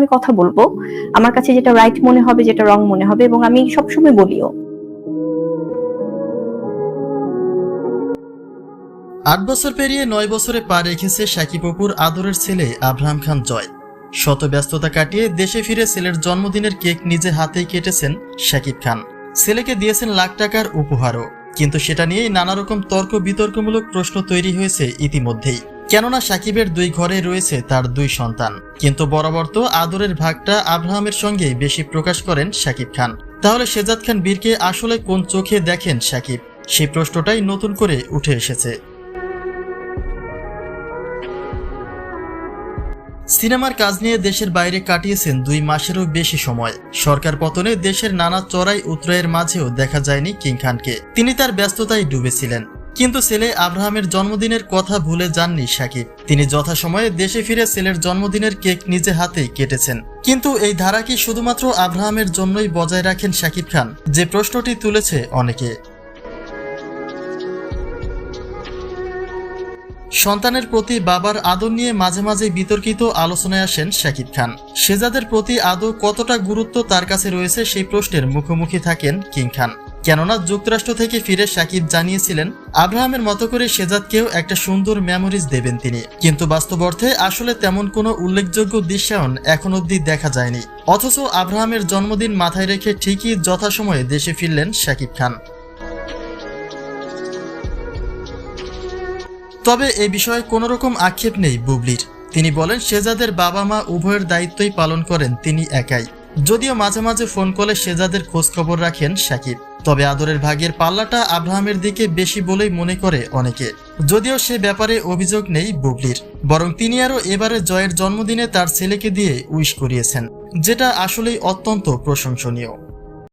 আমি কথা বলব। আমার কাছে যেটা রাইট মনে হবে, যেটা রং মনে হবে এবং আমি সবসময় বলিও। আট বছর পেরিয়ে নয় বছরে পা রেখেছে সাকিব অপুর আদরের ছেলে আব্রাহাম খান জয়। শত ব্যস্ততা কাটিয়ে দেশে ফিরে ছেলের জন্মদিনের কেক নিজে হাতেই কেটেছেন সাকিব খান। ছেলেকে দিয়েছেন লাখ টাকার উপহারও। কিন্তু সেটা নিয়েই নানা রকম তর্ক বিতর্কমূলক প্রশ্ন তৈরি হয়েছে ইতিমধ্যেই। কেননা সাকিবের দুই ঘরে রয়েছে তার দুই সন্তান। কিন্তু বরাবর তো আদরের ভাগটা আব্রাহামের সঙ্গেই বেশি প্রকাশ করেন সাকিব খান। তাহলে শেজাদ খান বীরকে আসলে কোন চোখে দেখেন সাকিব? সেই প্রশ্নটাই নতুন করে উঠে এসেছে। সিনেমার কাজ নিয়ে দেশের বাইরে কাটিয়েছেন দুই মাসেরও বেশি সময়। সরকার পতনে দেশের নানা চড়াই উত্রয়ের মাঝেও দেখা যায়নি কিং খানকে। তিনি তার ব্যস্ততায় ডুবেছিলেন। কিন্তু ছেলে আব্রাহামের জন্মদিনের কথা ভুলে যাননি সাকিব। তিনি যথাসময়ে দেশে ফিরে ছেলের জন্মদিনের কেক নিজে হাতে কেটেছেন। কিন্তু এই ধারা কি শুধুমাত্র আব্রাহামের জন্যই বজায় রাখেন সাকিব খান? যে প্রশ্নটি তুলেছে অনেকে। সন্তানের প্রতি বাবার আদর নিয়ে মাঝে মাঝে বিতর্কিত আলোচনায় আসেন শাকিব খান। সেজাদের প্রতি আদৌ কতটা গুরুত্ব তার কাছে রয়েছে সেই প্রশ্নের মুখোমুখি থাকেন কিং খান। কেননা যুক্তরাষ্ট্র থেকে ফিরে সাকিব জানিয়েছিলেন, আব্রাহামের মতো করে সেজাদকেও একটা সুন্দর মেমোরিজ দেবেন তিনি। কিন্তু বাস্তব অর্থে আসলে তেমন কোনো উল্লেখযোগ্য দৃশ্যায়ন এখন অবধি দেখা যায়নি। অথচ আব্রাহামের জন্মদিন মাথায় রেখে ঠিকই যথাসময়ে দেশে ফিরলেন শাকিব খান। তবে এ বিষয়ে কোনো রকম আক্ষেপ নেই বুবলির। তিনি বলেন শেজাদের বাবা মা উভয়ের দায়িত্বই পালন করেন, তিনি একাই। যদিও মাঝে মাঝে ফোন কলে সেজাদের খোঁজখবর রাখেন সাকিব তবে আদরের ভাগের পাল্লাটা আব্রাহামের দিকে বেশি বলেই মনে করে অনেকে। যদিও সে ব্যাপারে অভিযোগ নেই বুবলির, বরং তিনি আরও এবারে জয়ের জন্মদিনে তার ছেলেকে দিয়ে উইশ করিয়েছেন, যেটা আসলেই অত্যন্ত প্রশংসনীয়।